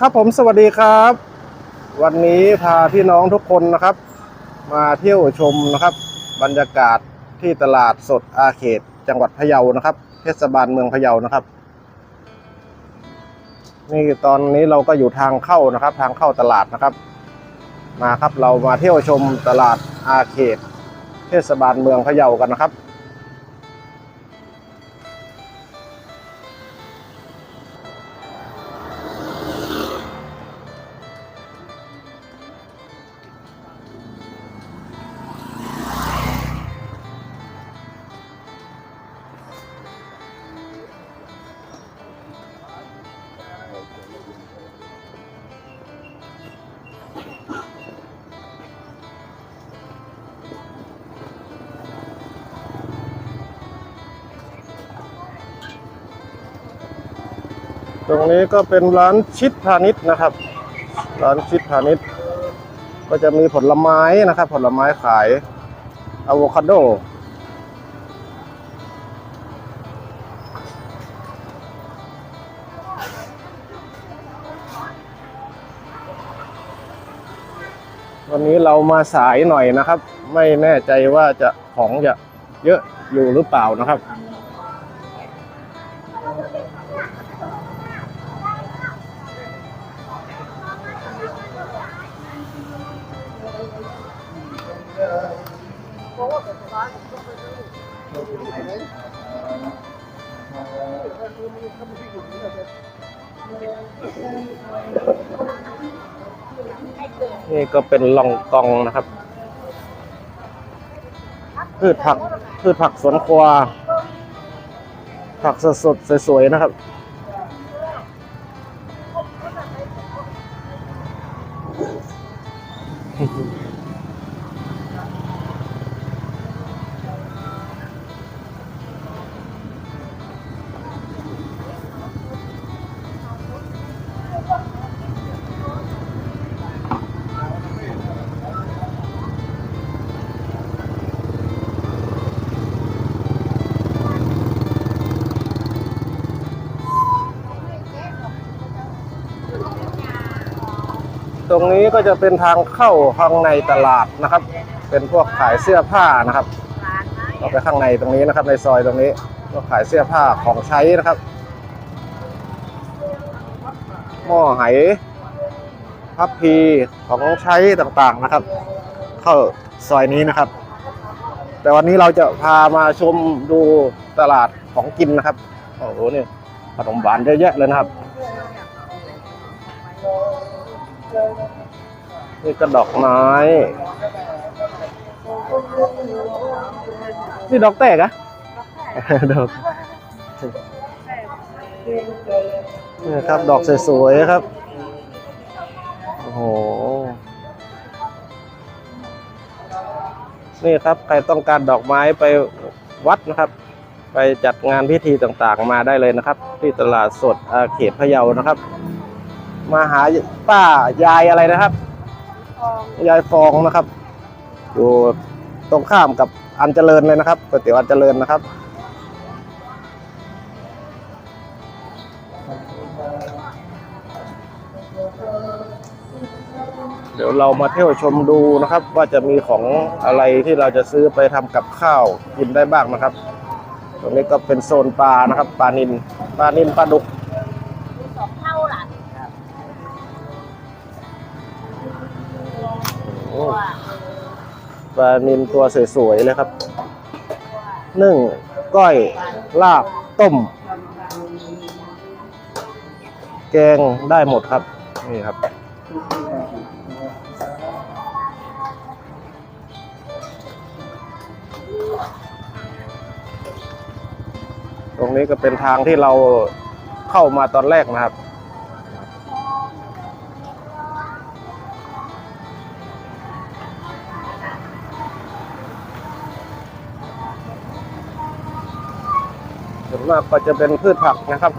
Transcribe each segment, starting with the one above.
ครับผมสวัสดีครับ วันนี้พาพี่น้องทุกคนนะครับ มาเที่ยวชมนะครับ บรรยากาศที่ตลาดสดอาเขต จังหวัดพะเยานะครับ เทศบาลเมืองพะเยานะครับ นี่ตอนนี้เราก็อยู่ทางเข้านะครับ ทางเข้าตลาดนะครับ มาครับเรามาเที่ยวชมตลาดอาเขต เทศบาลเมืองพะเยากันนะครับ รงนี้ก็เป็นร้านชิดพาณิชย์นะครับ ร้านชิดพาณิชย์ ก็จะมีผลไม้นะครับ ผลไม้ขายอะโวคาโดวันนี้เรามาสายหน่อยนะครับ ไม่แน่ใจว่าจะของจะเยอะอยู่หรือเปล่านะครับ นี่ก็เป็นลองกองนะครับ พืชผักพืชผักสวนครัวผักสดๆสวยๆนะครับ รงนี้ก็จะเป็นทางเข้าข้างในตลาดนะครับ เป็นพวกขายเสื้อผ้านะครับเราไปข้างในตรงนี้นะครับ ในซอยตรงนี้พวกขายเสื้อผ้าของใช้นะครับ หม้อไหพับพีของใช้ต่างๆนะครับ เข้าซอยนี้นะครับ แต่วันนี้เราจะพามาชมดูตลาดของกินนะครับโอ้โหนี่ขนมหวานเยอะแยะเลยนะครับ นี่ก็ดอกไม้ นี่ดอกแตกอะดอกนี่ครับดอกสวยๆครับ โอ้โห นี่ครับใครต้องการดอกไม้ไปวัดนะครับ ไปจัดงานพิธีต่างๆมาได้เลยนะครับ ที่ตลาดสดอาเขตพะเยานะครับ มาหาป้ายายอะไรนะครับ ยายฟองนะครับ อยู่ตรงข้ามกับอันเจริญเลยนะครับก๋วยเตี๋ยวอันเจริญนะครับเดี๋ยวเรามาเที่ยวชมดูนะครับ ว่าจะมีของอะไรที่เราจะซื้อไปทำกับข้าวกินได้บ้างนะครับ ตรงนี้ก็เป็นโซนปลานะครับปลานินปลานินปลาดุกสองเท่าล่ะโปลานินตัวสวยๆเลยครับนึ่งก้อยลาบต้ม แกงได้หมดครับ นี่ครับ ตรงนี้ก็เป็นทางที่เราเข้ามาตอนแรกนะครับ ส่วนมากก็จะเป็นพืชผักนะครับ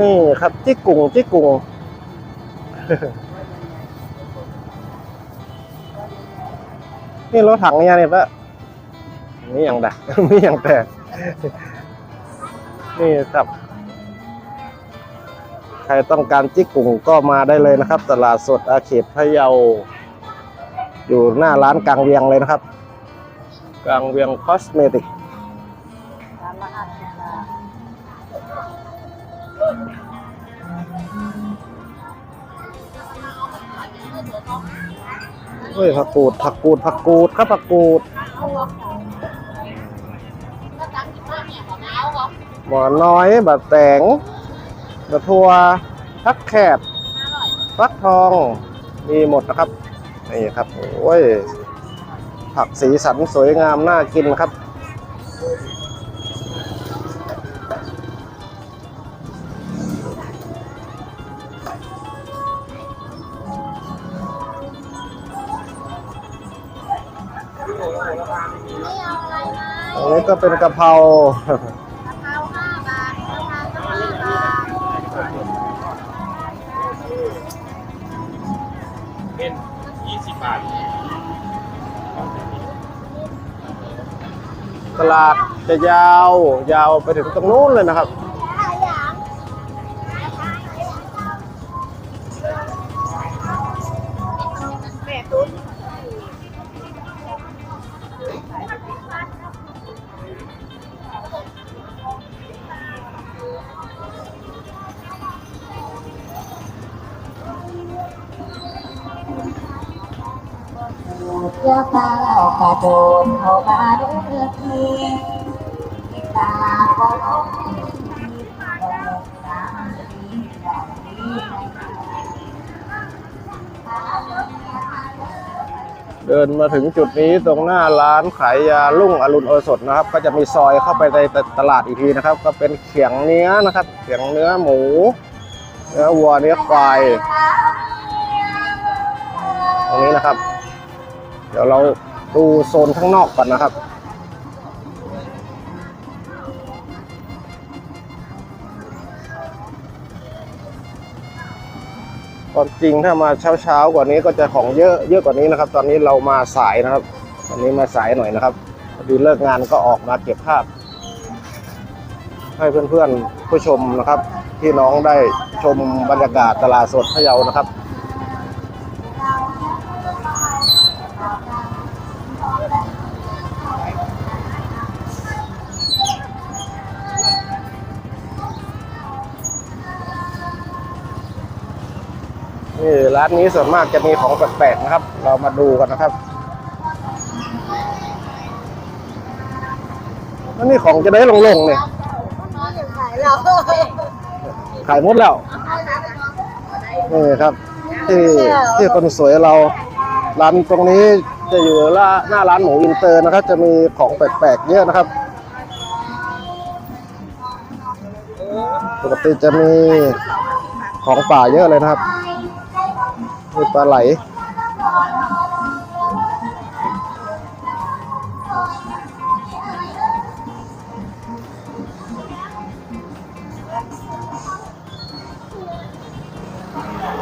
นี่ครับจิกกุ่งจิกกุ่งนี่รถถังเนี่ยเนี่ยปะมีอย่างใดมีอย่างแต่ นี่ครับ รต้องการจิกกุ่งก็มาได้เลยนะครับ ตลาดสดอาเขตพะเยา อยู่หน้าร้านกลางเวียงเลยนะครับ กลางเวียงคอสเมติกเฮ้ยผักกูดผักกูดผักกูดครับผักกูดบห้าเนี่ยของเอาเหรอหมอน้อยบะแตง บะทัวพักแคบห้าร้อยฟักทองมีหมดนะครับนี่ครับโอ้ยผักสีสันสวยงามน่ากินครับไม่เอาอะไรนะอันนี้ก็เป็นกะเพรากะเพรา ตลาดจะยาวยาวไปถึงตรงนู้นเลยนะครับ เจ้าตาเรากระโดดเข้ามาเรื่อยทีตาก็ลงที่น้ำดีแบบนี้เดินมาถึงจุดนี้ตรงหน้าร้านขายยาลุ่งอรุณโอสถนะครับ ก็จะมีซอยเข้าไปในตลาดอีกทีนะครับ ก็เป็นเขียงเนื้อนะครับ เขียงเนื้อหมูเนื้อวัวเนื้อควายตรงนี้นะครับ เดี๋ยวเราดูโซนข้างนอกก่อนนะครับความจริงถ้ามาเช้าๆกว่านี้ก็จะของเยอะเยอะกว่านี้นะครับ ตอนนี้เรามาสายนะครับตอนนี้มาสายหน่อยนะครับพอดีเลิกงานก็ออกมาเก็บภาพ ให้เพื่อนๆผู้ชมนะครับที่น้องได้ชมบรรยากาศตลาดสดพะเยานะครับ นี่ร้านนี้ส่วนมากจะมีของแปลกๆนะครับ เรามาดูกันนะครับแล้วนี่ของจะได้ลงๆเนี่ยน้อยอย่างขายเราขายหมดแล้วนี่ครับที่ที่คนสวยเราร้านตรงนี้จะอยู่ลหน้าร้านหมูอินเตอร์นะครับ จะมีของแปลกๆเยอะนะครับปกติจะมีของป่าเยอะเลยนะครับ มีปลาไหล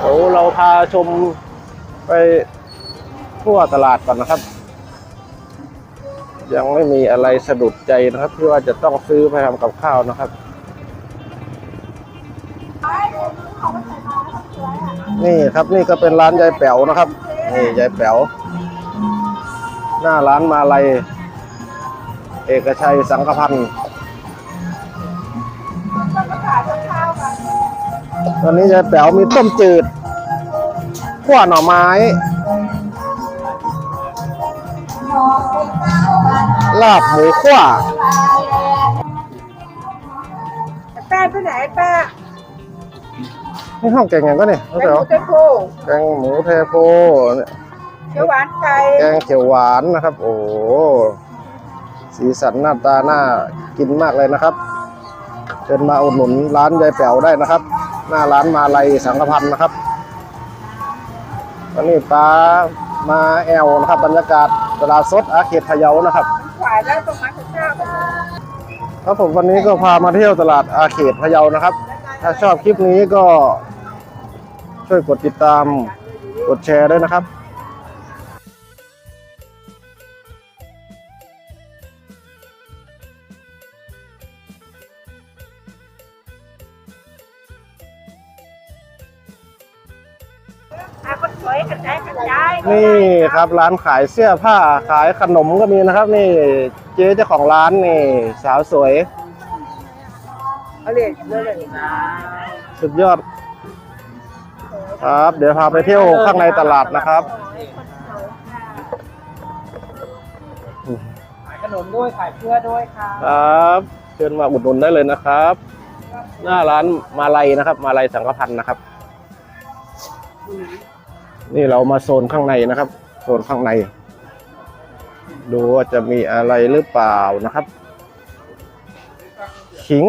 เดี๋ยวเราพาชมไปทั่วตลาดก่อนนะครับ ยังไม่มีอะไรสะดุดใจนะครับ ที่ว่าจะต้องซื้อไปทำกับข้าวนะครับ นี่ครับนี่ก็เป็นร้านยายแป๋วนะครับ นี่ยายแป๋วหน้าร้านมาลัยเอกชัยสังฆพันธ์ตอนนี้ยายแป๋วมีต้มจืดขั้วหน่อไม้ ลาบหมูขั้วแป้ไปไหนแป้ นี่ห้องแกงยังก็เนี่ยแป้งหมูเต้โพแกงหมูเทโพเนี่ยเขียวหวานไก่แกงเขียวหวานนะครับ โอ้โหสีสันหน้าตาน่ากินมากเลยนะครับเชิญมาอุดหนุนร้านยายแป๋วได้นะครับ หน้าร้านมาลัยสังฆพันธ์นะครับตอนนี้ป้ามาแอลนะครับ บรรยากาศตลาดสดอาเขตพะเยานะครับขายแล้วตรงนั้นข้าวครับผมวันนี้ก็พามาเที่ยวตลาดอาเขตพะเยานะครับ ถ้าชอบคลิปนี้ก็ช่วยกดติดตาม กดแชร์ด้วยนะครับนี่ครับร้านขายเสื้อผ้าขายขนมก็มีนะครับ นี่เจ๊เจ้าของร้านนี่ สาวสวย เขาเรียกเรื่องอะไรนะสุดยอด ครับ เดี๋ยวพาไปเที่ยวข้างในตลาดนะครับ ขายขนมด้วยขายเสื้อด้วยค่ะครับเชิญมาอุดหนุนได้เลยนะครับ หน้าร้านมาลัยนะครับ มาลัยสังฆพันธ์นะครับ นี่เรามาโซนข้างในนะครับ โซนข้างใน ดูว่าจะมีอะไรหรือเปล่านะครับ ขิง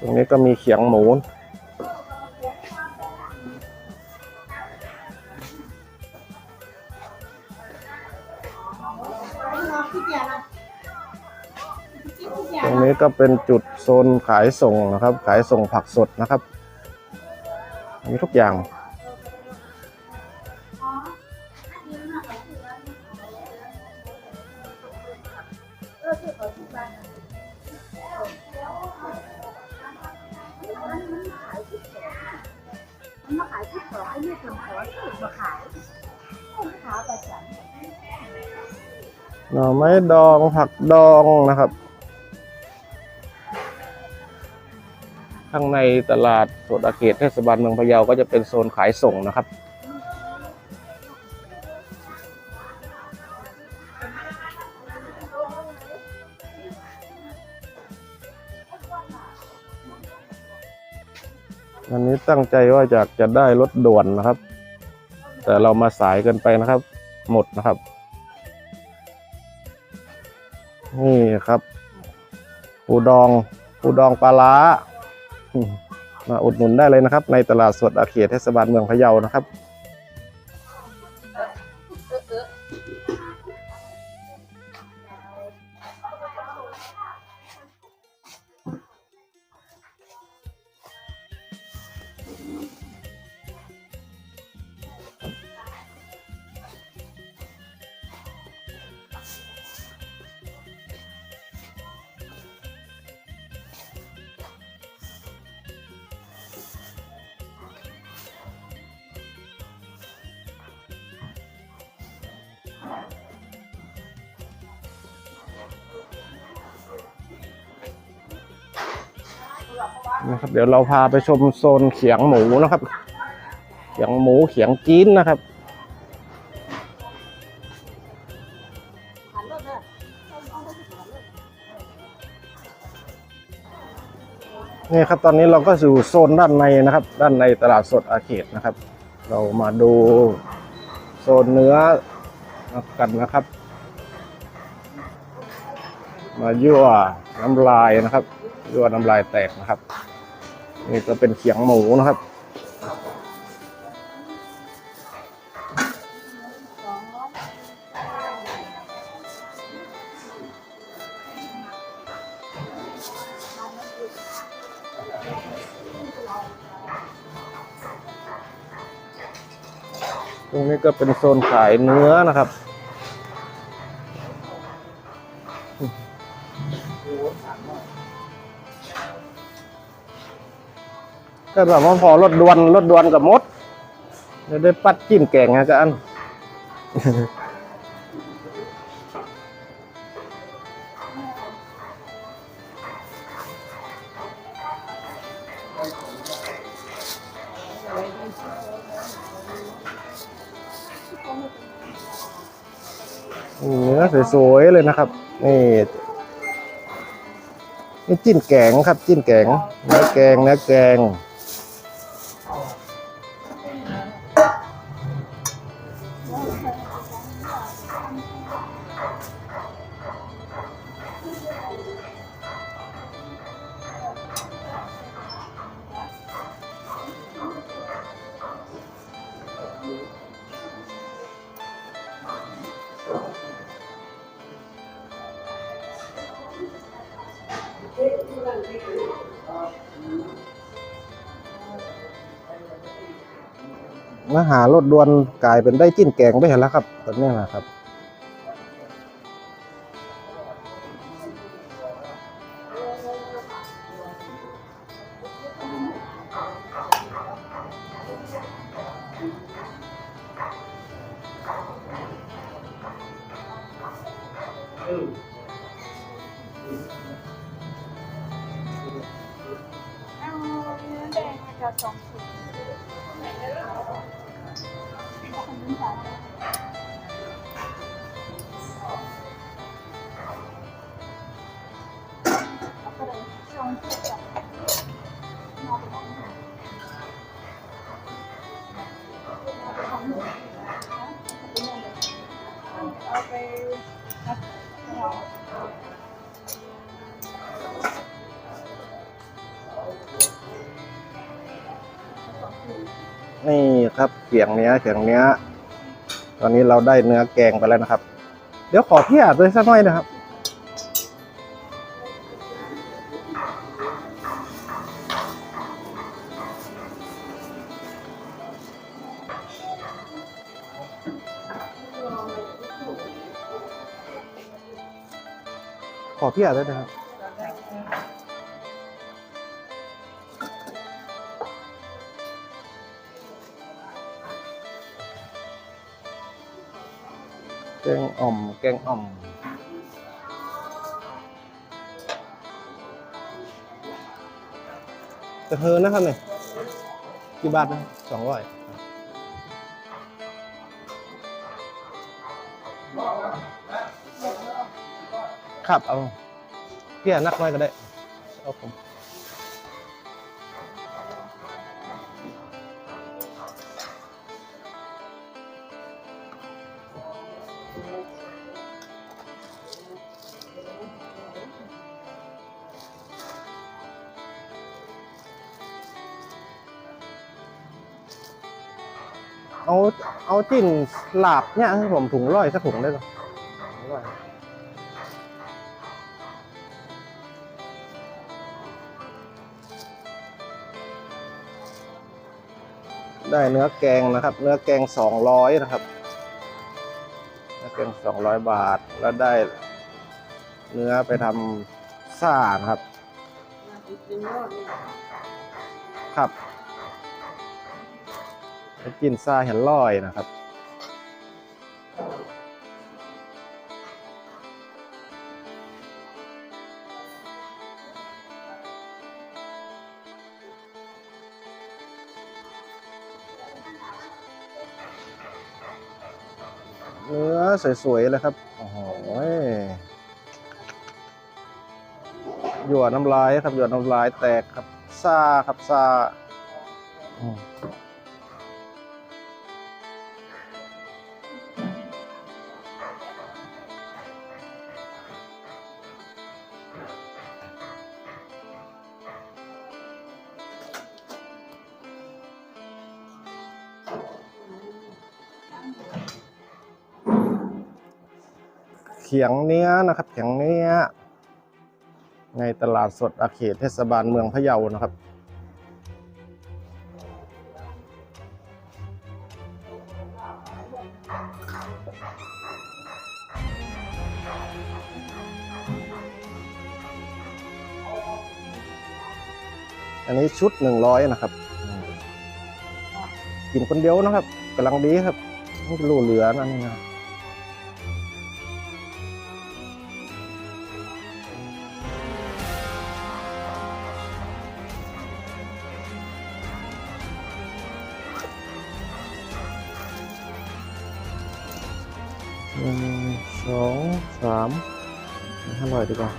ตรงนี้ก็มีเขียงหมูตรงนี้ก็เป็นจุดโซนขายส่งนะครับ ขายส่งผักสดนะครับ มีทุกอย่าง้นี่คนขอสูตรมาขายลูกค้าประจำหน่อไม้ดองผักดองนะครับ ข้างในตลาดสดอาเขตเทศบาลเมืองพะเยาก็จะเป็นโซนขายส่งนะครับ อันนี้ตั้งใจว่าอยากจะได้รถด่วนนะครับ แต่เรามาสายเกินไปนะครับ หมดนะครับ นี่ครับปูดองปูดองปลาล้ามาอุดหนุนได้เลยนะครับ ในตลาดสดอาเขตเทศบาลเมืองพะเยานะครับ นะครับ เดี๋ยวเราพาไปชมโซนเขียงหมูนะครับ เขียงหมูเขียงจีนนะครับนี่ครับตอนนี้เราก็อยู่โซนด้านในนะครับ ด้านในตลาดสดอาเขตนะครับ เรามาดูโซนเนื้อ กันนะครับ มายั่วน้ำลายนะครับ ยั่วน้ำลายแตกนะครับ นี่ก็เป็นเขียงหมูนะครับ นี่ก็เป็นโซนขายเนื้อนะครับ ก็แบบว่าพอรถดวนรถดวนกับมดจะได้ปัดจิ้มแกงนะกัน สวยเลยนะครับ นี่นี่จิ้นแกงครับ จิ้นแกงเนื้อแกงเนื้อแกง มาหารถด่วนกลายเป็นได้จิ้นแกงไปเห็นแล้วครับตอนนี้นะครับสอง เอาไปรับนี่ครับเขียงเนี้ยเขียงเนี้ยตอนนี้เราได้เนื้อแกงไปแล้วนะครับ เดี๋ยวขอพี่อาดด้วยสักหน่อยนะครับ ขอพี่อาดด้นะครับแกงอ่อม แกงอ่อมจะเฮอนะครับเนี่ยกี่บาทนะสองร้อย ครับเอาเพี่ยนักน้อยก็ได้เอาผมเอา เอาจิ้นหลาบเนี่ยให้ผมถุงร้อยสักถุงได้หรอ ได้เนื้อแกงนะครับ เนื้อแกงสองร้อยนะครับ เนื้อแกงสองร้อยบาท แล้วได้เนื้อไปทำซ่านะครับ ครับไปกินซ่าเห็นลอยนะครับ สวยๆเลยครับ โอ้โหหยวดน้ำลายครับหยวดน้ำลายแตกครับซาครับซา ขียงเนื้อนะครับ เขียงเนื้อในตลาดสดอาเขตเทศบาลเมืองพะเยานะครับ อันนี้ชุดหนึ่งร้อยนะครับ กินคนเดียวนะครับกำลังดีครับไม่รู้เหลือนั่นนี่นะ หนึ่งสองสามห้าร้อยดีกว่า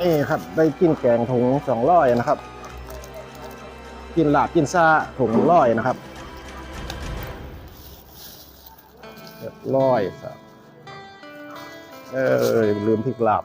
นี่ครับได้กินแกงถุงสองร้อยนะครับ กินลาบกินซาถุงร้อยนะครับเรียบร้อยสับ เออลืมพริกลาบ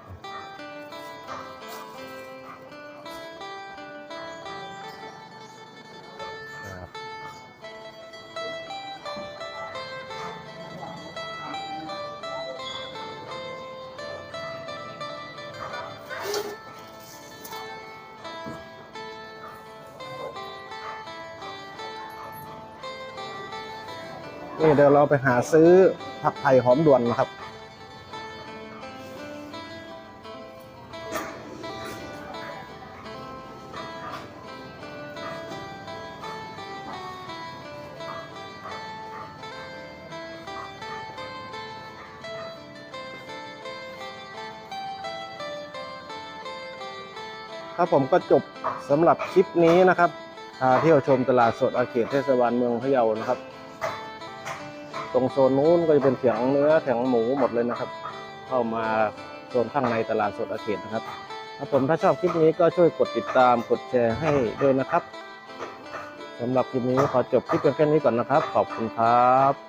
นี่เดี๋ยวเราไปหาซื้อผักไผ่หอมด่วนนะครับ ครับผมก็จบสำหรับคลิปนี้นะครับพาเที่ยวชมตลาดสดอาเขตเทศบาลเมืองพะเยานะครับ ตรงโซนนู้นก็จะเป็นเขียงเนื้อแข็งหมูหมดเลยนะครับ เข้ามาโซนข้างในตลาดสดอาเขตนะครับครับผมถ้าชอบคลิปนี้ก็ช่วยกดติดตามกดแชร์ให้ด้วยนะครับสำหรับคลิปนี้ขอจบคลิปเพียงแค่นี้ก่อนนะครับ ขอบคุณครับ